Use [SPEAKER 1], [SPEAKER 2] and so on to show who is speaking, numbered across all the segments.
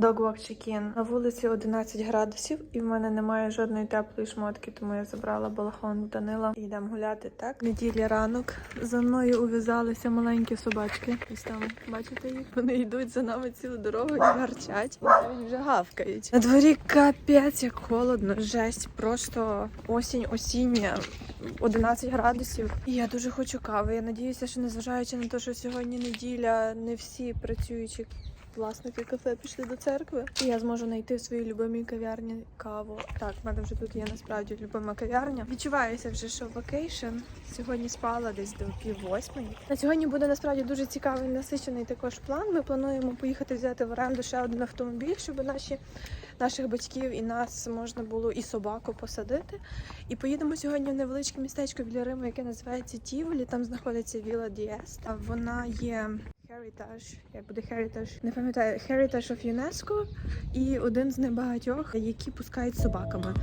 [SPEAKER 1] Dogwalk check-in. На вулиці 11 градусів, і в мене немає жодної теплої шмотки, тому я забрала балахон Данила йдемо гуляти. Так, неділя ранок. За мною ув'язалися маленькі собачки. Ось там бачите їх? Вони йдуть за нами цілу дорогу і гарчать. І навіть вже гавкають. На дворі капець, як холодно, жесть, просто осінь, осіння. 11 градусів. І я дуже хочу кави. Я надіюся, що незважаючи на те, що сьогодні неділя, не всі працюючі власники кафе пішли до церкви. І я зможу знайти в своїй любимій кав'ярні каву. Так, в мене вже тут є насправді любима кав'ярня. Відчувається вже, що вакейшн. Сьогодні спала десь до пів восьмої. На сьогодні буде насправді дуже цікавий насичений також план. Ми плануємо поїхати взяти в оренду ще один автомобіль, щоб наші наших батьків і нас можна було і собаку посадити. І поїдемо сьогодні в невеличке містечко біля Риму, яке називається Тіволі. Там знаходиться Віла Дієст. А Вона є Heritage, як буде Heritage, не пам'ятаю, Heritage of UNESCO і один з небагатьох, які пускають собаками.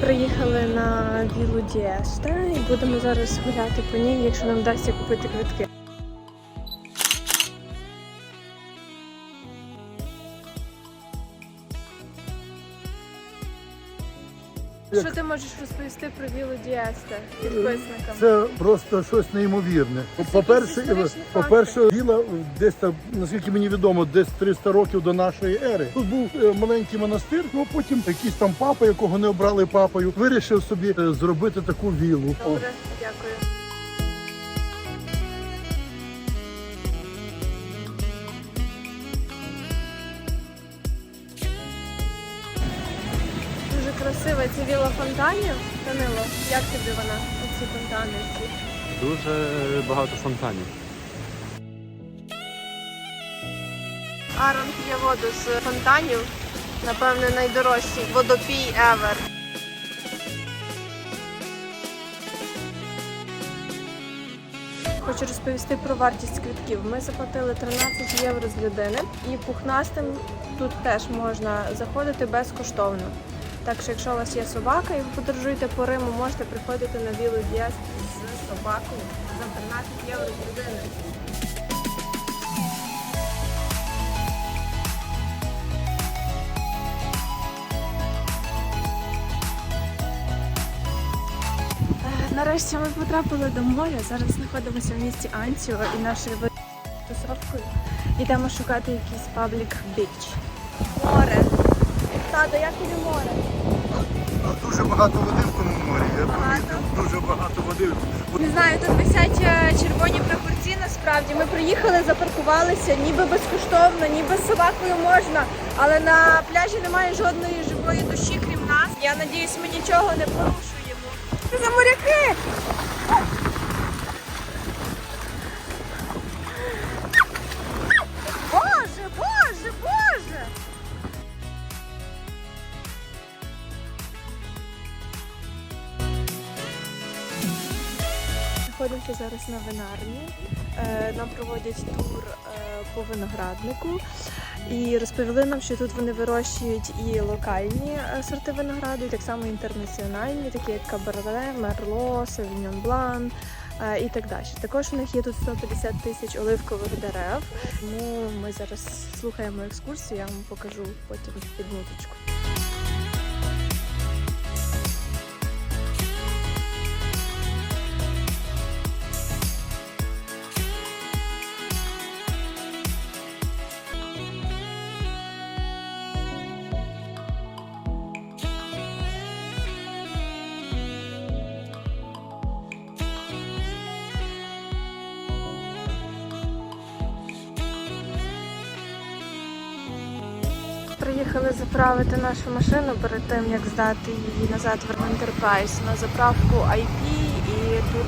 [SPEAKER 1] Приїхали на вілу Дієста і будемо зараз гуляти по ній, якщо нам вдасться купити квитки. Що ти можеш розповісти про вілу Дієста підписникам?
[SPEAKER 2] Це просто щось неймовірне. По-перше, по-перше, віла десь там, наскільки мені відомо, десь 300 років до нашої ери. Тут був е, маленький монастир, ну потім якийсь там папа, якого не обрали папою, вирішив собі е, зробити таку вілу.
[SPEAKER 1] Добре, дякую. Дуже віла фонтанів. Данило, як тобі вона? Оці фонтани всі.
[SPEAKER 3] Дуже багато фонтанів.
[SPEAKER 1] Арон п'є воду з фонтанів. Напевне, найдорожчий водопій ever. Хочу розповісти про вартість квитків. Ми заплатили 13 євро з людини, і пухнастим тут теж можна заходити безкоштовно. Так що, якщо у вас є собака і ви подорожуєте по Риму, можете приходити на Вілу Діас з собакою за 13 євро з людини. Е, Нарешті ми потрапили до моря. Зараз знаходимося в місті Анціо і нашою тусовкою йдемо шукати якийсь паблік біч. Море. Тато, як тобі море?
[SPEAKER 2] Дуже багато води в тому морі. Я помітив, дуже багато води.
[SPEAKER 1] Не знаю, тут висять е, червоні прапорці. Насправді ми приїхали, запаркувалися, ніби безкоштовно, ніби з собакою можна, але на пляжі немає жодної живої душі, крім нас. Я надіюсь, ми нічого не порушуємо. Це за моряки! Знаходимося зараз на винарні. Е, Нам проводять тур е, по винограднику і розповіли нам, що тут вони вирощують і локальні е, сорти винограду, і так само інтернаціональні, такі як Каберне, Мерло, Савіньон Блан і так далі. Також у них є тут 150 тисяч оливкових дерев. Тому ми зараз слухаємо екскурсію, я вам покажу потім під Приїхали заправити нашу машину перед тим, як здати її назад в Enterprise на заправку IP і тут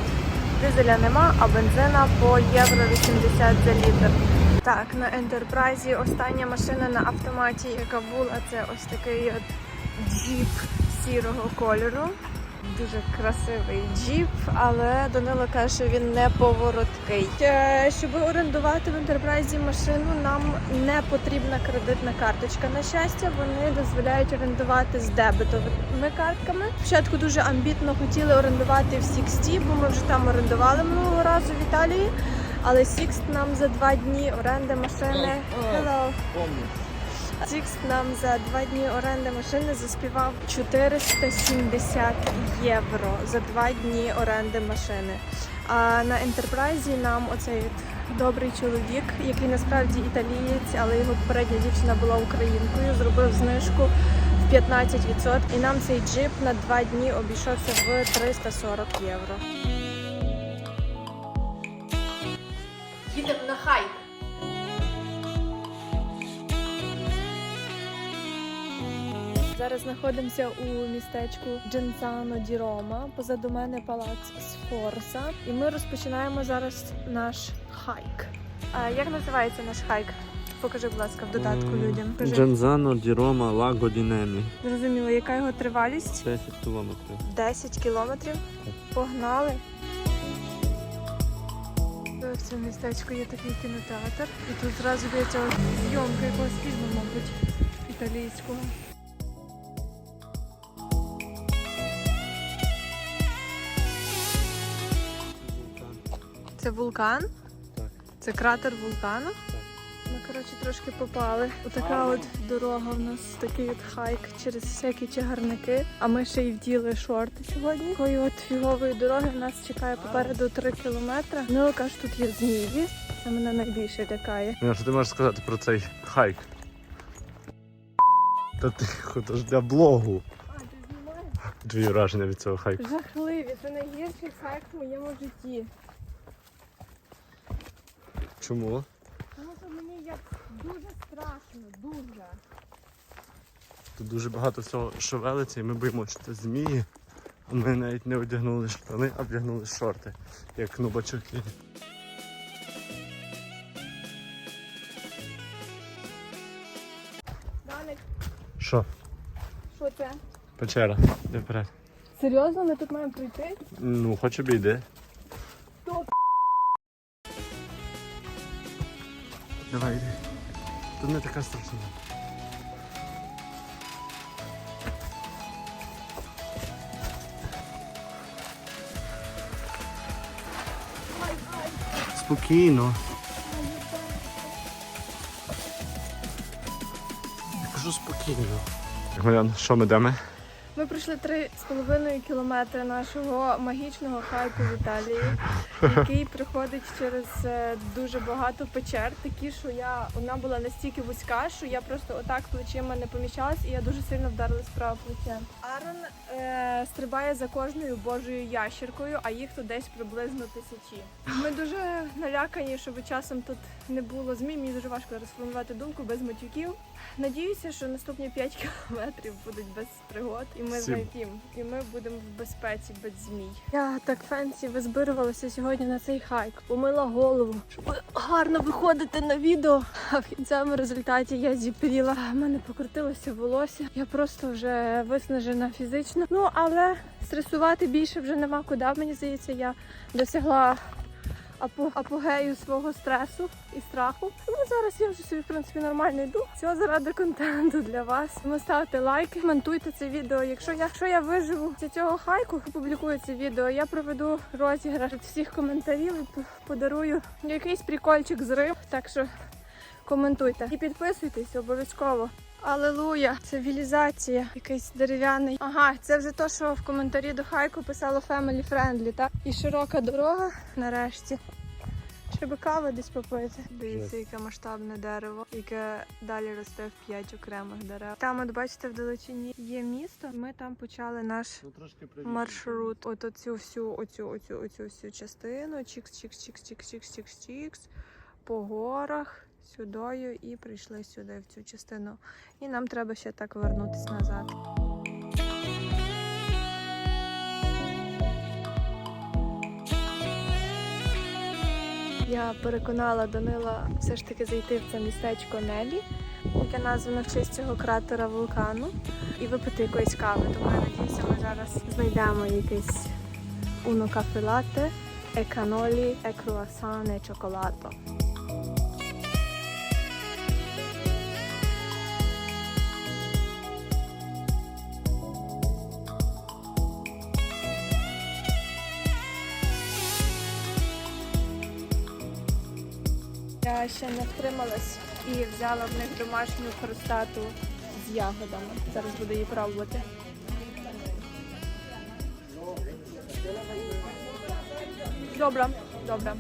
[SPEAKER 1] дизеля нема, а бензина по євро 80 за літр. Так, на Enterprise остання машина на автоматі, яка була, це ось такий от джіп сірого кольору. Дуже красивий джіп, але Данило каже, що він не повороткий. Е, Щоб орендувати в інтерпрайзі машину, нам не потрібна кредитна карточка. На щастя, вони дозволяють орендувати з дебетовими картками. Спочатку дуже амбітно хотіли орендувати в Сіксті, бо ми вже там орендували минулого разу в Італії. Але Сікст нам за два дні оренди машини. Hello. Сікст нам за два дні оренди машини заспівав 470 євро за два дні оренди машини. А на ентерпрайзі нам оцей добрий чоловік, який насправді італієць, але його попередня дівчина була українкою, зробив знижку в 15%. І нам цей джип на два дні обійшовся в 340 євро. Їдемо на хайк. Зараз знаходимося у містечку Джензано ді Рома. Позаду мене палац Сфорса. І ми розпочинаємо зараз наш хайк. А як називається наш хайк? Покажи, будь ласка, в додатку людям. Кажи.
[SPEAKER 3] Джанзано ді Рома Лаго ді
[SPEAKER 1] Зрозуміло, яка його тривалість?
[SPEAKER 3] 10 кілометрів.
[SPEAKER 1] 10 кілометрів. Погнали. В цьому містечку є такий кінотеатр. І тут зразу дається зйомка якогось фільму, мабуть, італійського. Це вулкан?
[SPEAKER 3] Так.
[SPEAKER 1] Це кратер вулкану?
[SPEAKER 3] Так.
[SPEAKER 1] Ми, коротше, трошки попали. Отака от дорога в нас, такий от хайк через всякі чагарники. А ми ще й вділи шорти сьогодні. Такої от фігової дороги в нас чекає попереду 3 кілометри. Ну, каже, тут є змії. Це мене найбільше лякає.
[SPEAKER 3] Ну, що ти можеш сказати про цей хайк? Та тихо, то ж для блогу.
[SPEAKER 1] А, ти знімаєш?
[SPEAKER 3] Твої враження від цього хайку.
[SPEAKER 1] Жахливі, це найгірший хайк в моєму житті.
[SPEAKER 3] Чому?
[SPEAKER 1] Тому що мені як дуже страшно, дуже.
[SPEAKER 3] Тут дуже багато всього шевелиться, і ми боїмося, що це змії. Ми навіть не одягнули штани, а вдягнули шорти, як нубачуки.
[SPEAKER 1] Даник,
[SPEAKER 3] Що?
[SPEAKER 1] що це?
[SPEAKER 3] Печера. Де вперед.
[SPEAKER 1] Серйозно, ми тут маємо прийти?
[SPEAKER 3] Ну, хоч обійди. Давай йди. Тут не така страшна. Спокійно. Я кажу спокійно. Так, що ми йдемо?
[SPEAKER 1] Ми пройшли три з половиною кілометри нашого магічного хайку в Італії, який приходить через е, дуже багато печер. Такі, що я одна була настільки вузька, що я просто отак плечима не поміщалась, і я дуже сильно вдарилась праве плече. Арон е, стрибає за кожною божою ящеркою, а їх тут десь приблизно тисячі. Ми дуже налякані, щоб часом тут не було змій. Мені дуже важко розформувати думку без матюків. Надіюся, що наступні 5 кілометрів будуть без пригод, і ми
[SPEAKER 3] Сім.
[SPEAKER 1] знайдемо, і ми будемо в безпеці без змій. Я так фенсі визбирувалася сьогодні на цей хайк, помила голову, щоб гарно виходити на відео. А в кінцевому результаті я зіпріла. В мене покрутилося волосся. Я просто вже виснажена фізично. Ну але стресувати більше вже нема куди. Мені здається, я досягла апогею свого стресу і страху. Тому зараз я вже собі в принципі нормально йду. Все заради контенту для вас. Тому ставте лайки, коментуйте це відео. Якщо я, якщо я виживу з цього хайку, опублікую це відео, я проведу розіграш від всіх коментарів і подарую якийсь прикольчик з риб. Так що коментуйте і підписуйтесь обов'язково. Алелуя, цивілізація, якийсь дерев'яний. Ага, це вже то, що в коментарі до хайку писало Family Friendly, так? І широка дорога нарешті. Ще би кави десь попити. Дивіться, яке масштабне дерево, яке далі росте в п'ять окремих дерев. Там, от бачите, в далечині є місто. Ми там почали наш
[SPEAKER 3] Ну,
[SPEAKER 1] маршрут. От оцю всю, оцю, оцю, оцю всю частину. Чікс, чікс, чікс, чікс, чікс, чікс, чікс. По горах сюдою і прийшли сюди, в цю частину. І нам треба ще так вернутися назад. Я переконала Данила все ж таки зайти в це містечко Нелі. яке названо в честь цього кратера вулкану, і випити якоїсь кави. Тому я надіюся, ми зараз знайдемо якийсь уно кафе латте, e Я ще не втрималась і взяла в них домашню хрустату з ягодами. Зараз буду її пробувати. Добре, добре.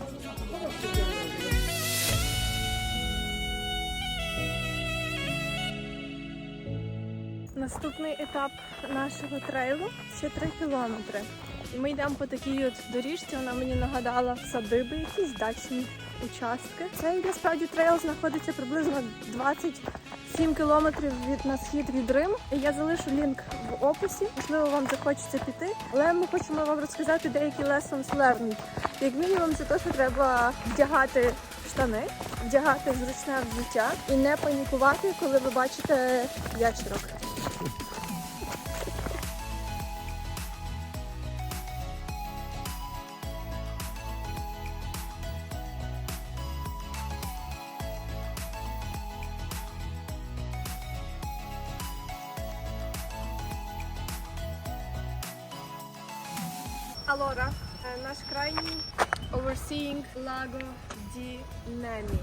[SPEAKER 1] Наступний етап нашого трейлу ще 3 кілометри. І ми йдемо по такій от доріжці. Вона мені нагадала садиби, якісь дачні участки. Цей насправді трейл знаходиться приблизно 27 кілометрів від на схід від Риму. Я залишу лінк в описі. Можливо, вам захочеться піти. Але ми хочемо вам розказати деякі lessons learned. Як мінімум, це те, що треба вдягати штани, вдягати зручне взуття і не панікувати, коли ви бачите ящерок. Allora, е, наш крайній Overseeing Lago di Nemi.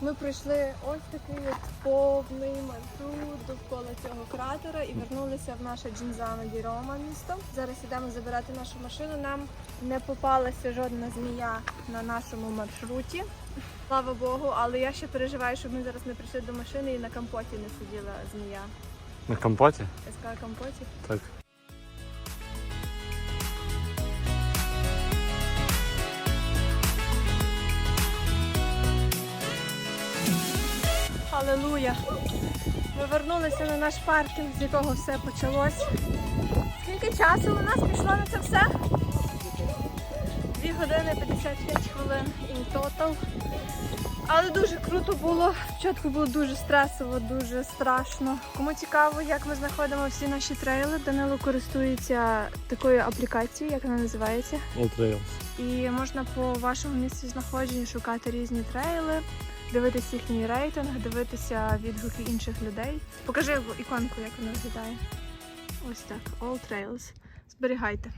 [SPEAKER 1] Ми пройшли ось такий от повний маршрут довкола цього кратера і вернулися в наше Джинзано ді Рома місто. Зараз йдемо забирати нашу машину. Нам не попалася жодна змія на нашому маршруті. Слава Богу, але я ще переживаю, щоб ми зараз не прийшли до машини і на компоті не сиділа змія.
[SPEAKER 3] На компоті?
[SPEAKER 1] Я сказала компоті.
[SPEAKER 3] Так.
[SPEAKER 1] Халилуя! Ми вернулися на наш паркінг, з якого все почалось. Скільки часу у нас пішло на це все? 2 години 55 хвилин in total. Але дуже круто було. Спочатку було дуже стресово, дуже страшно. Кому цікаво, як ми знаходимо всі наші трейли, Данило користується такою аплікацією, як вона називається.
[SPEAKER 3] All Trails.
[SPEAKER 1] І можна по вашому місці знаходження шукати різні трейли, дивитися їхній рейтинг, дивитися відгуки інших людей. Покажи іконку, як вона виглядає. Ось так, All Trails. Зберігайте.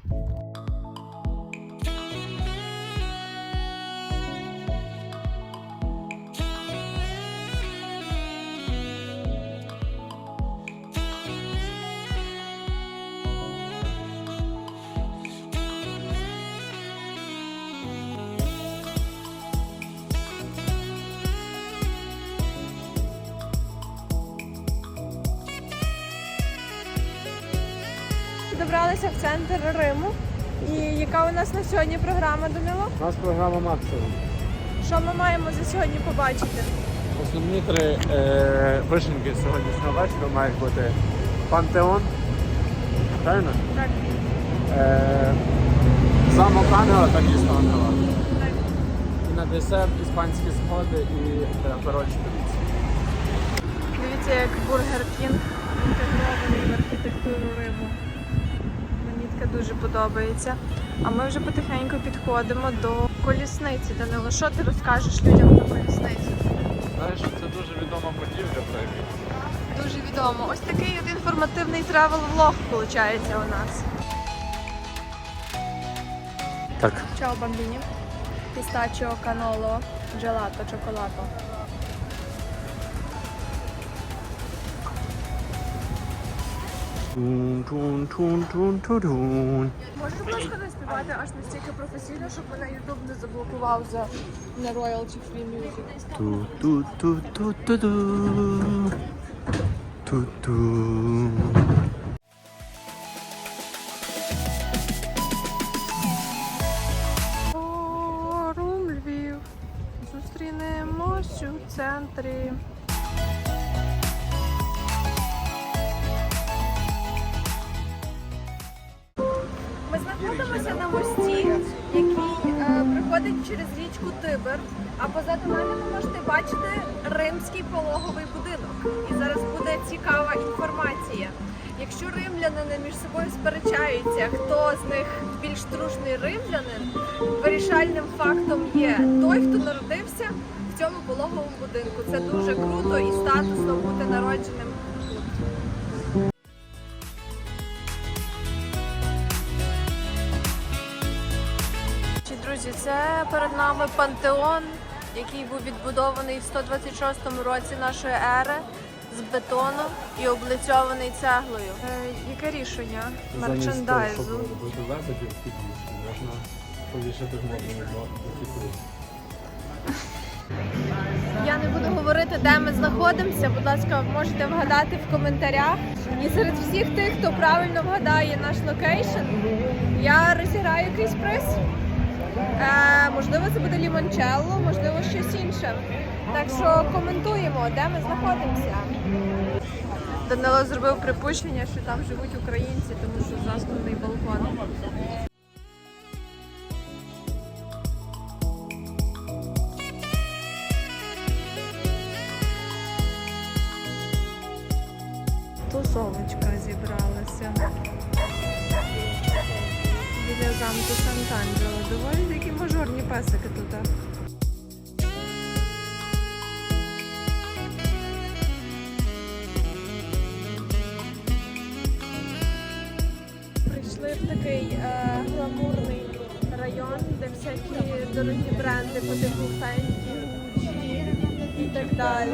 [SPEAKER 1] Добралися в центр Риму. І яка у нас на сьогодні програма, Данило?
[SPEAKER 3] У нас програма максимум.
[SPEAKER 1] Що ми маємо за сьогодні побачити?
[SPEAKER 3] Основні три е, вишеньки сьогоднішнього вечора мають бути Пантеон. Правильно?
[SPEAKER 1] Так,
[SPEAKER 3] Е, замок Ангела та місто Ангела.
[SPEAKER 1] так.
[SPEAKER 3] І на десерт іспанські сходи і король Шпиць.
[SPEAKER 1] Дивіться, як бургер Кінг інтегрований в архітектуру Риму. Мені дуже подобається. А ми вже потихеньку підходимо до колісниці. Данило, що ти розкажеш людям про колісницю?
[SPEAKER 3] Знаєш, це дуже відома будівля в Римі.
[SPEAKER 1] Дуже відомо. Ось такий от інформативний тревел-влог виходить у нас.
[SPEAKER 3] Так.
[SPEAKER 1] Чао, бамбіні. Пістачо, каноло, джелато, чоколато.
[SPEAKER 3] Тун-тун-тун-тун-тун.
[SPEAKER 1] Можеш, будь ласка, не співати аж настільки професійно, щоб мене Ютуб не заблокував за не royalty free music.
[SPEAKER 3] Ту-ту-ту-ту-ту-ту. Ту-ту.
[SPEAKER 1] Знаходимося на мості, який е, приходить через річку Тибр. А позаду мене ви можете бачити римський пологовий будинок. І зараз буде цікава інформація. Якщо римлянини між собою сперечаються, хто з них більш трушний римлянин, вирішальним фактом є той, хто народився в цьому пологовому будинку. Це дуже круто і статусно бути народженим Друзі, це перед нами пантеон, який був відбудований в 126 році нашої ери з бетону і облицьований цеглою. Е, яке рішення мерчендайзу?
[SPEAKER 3] робити лебедів підвіску, можна повішати в модному
[SPEAKER 1] Я не буду говорити, де ми знаходимося. Будь ласка, можете вгадати в коментарях. І серед всіх тих, хто правильно вгадає наш локейшн, я розіграю якийсь приз. Е, можливо, це буде лімончелло, можливо, щось інше. Так що коментуємо, де ми знаходимося. Данило зробив припущення, що там живуть українці, тому що засланий балкон. Такий е, гламурний район, де всякі дорогі бренди по типу Fenty, Gucci і так далі.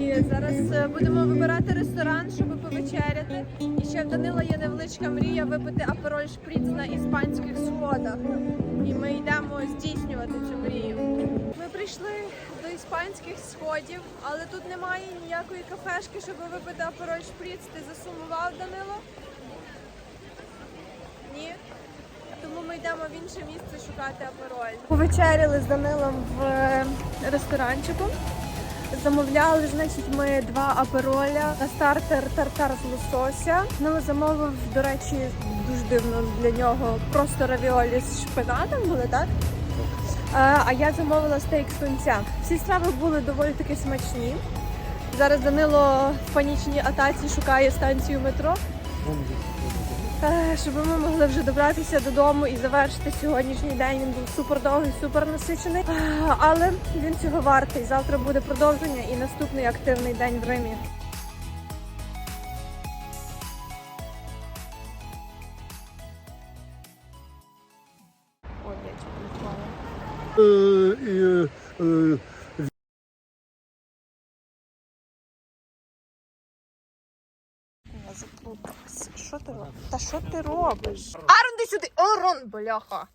[SPEAKER 1] І зараз е, будемо вибирати ресторан, щоб повечеряти. І ще в Данила є невеличка мрія випити апероль шприц на іспанських сходах. І ми йдемо здійснювати цю мрію. Ми прийшли до іспанських сходів, але тут немає ніякої кафешки, щоб випити апероль шприц. Ти засумував, Данило? Ні. Тому ми йдемо в інше місце шукати апероль. Повечеряли з Данилом в е, ресторанчику. Замовляли, значить, ми два апероля на стартер тартар з лосося. Данило замовив, до речі, дуже дивно для нього просто равіолі з шпинатом були, так? Е, А я замовила стейк свинця. Всі страви були доволі таки смачні. Зараз Данило в панічній атаці шукає станцію метро. Е, Щоб ми могли вже добратися додому і завершити сьогоднішній день. Він був супер довгий, супер насичений. Е, Але він цього вартий. Завтра буде продовження і наступний активний день в Римі. Ой, я чуть не ти? Та що ти робиш? Арон, ти сюди! Орон, бляха!